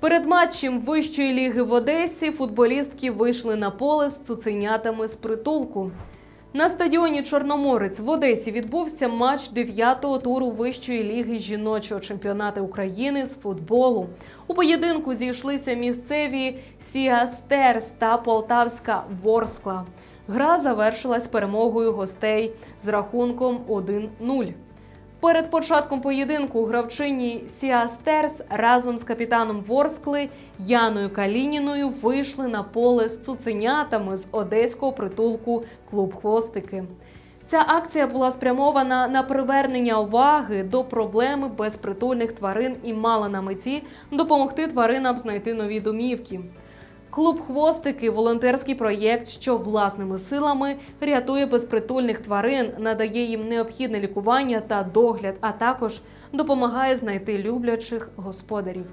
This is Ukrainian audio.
Перед матчем вищої ліги в Одесі футболістки вийшли на поле з цуценятами з притулку. На стадіоні Чорноморець в Одесі відбувся матч 9-го туру вищої ліги жіночого чемпіонату України з футболу. У поєдинку зійшлися місцеві Сіастерс та Полтавська Ворскла. Гра завершилась перемогою гостей з рахунком 1-0. Перед початком поєдинку гравчині Сіастерс разом з капітаном Ворскли Яною Калініною вийшли на поле з цуценятами з одеського притулку Клуб Хвостики. Ця акція була спрямована на привернення уваги до проблеми безпритульних тварин і мала на меті допомогти тваринам знайти нові домівки. Клуб Хвостики волонтерський проєкт, що власними силами рятує безпритульних тварин, надає їм необхідне лікування та догляд, а також допомагає знайти люблячих господарів.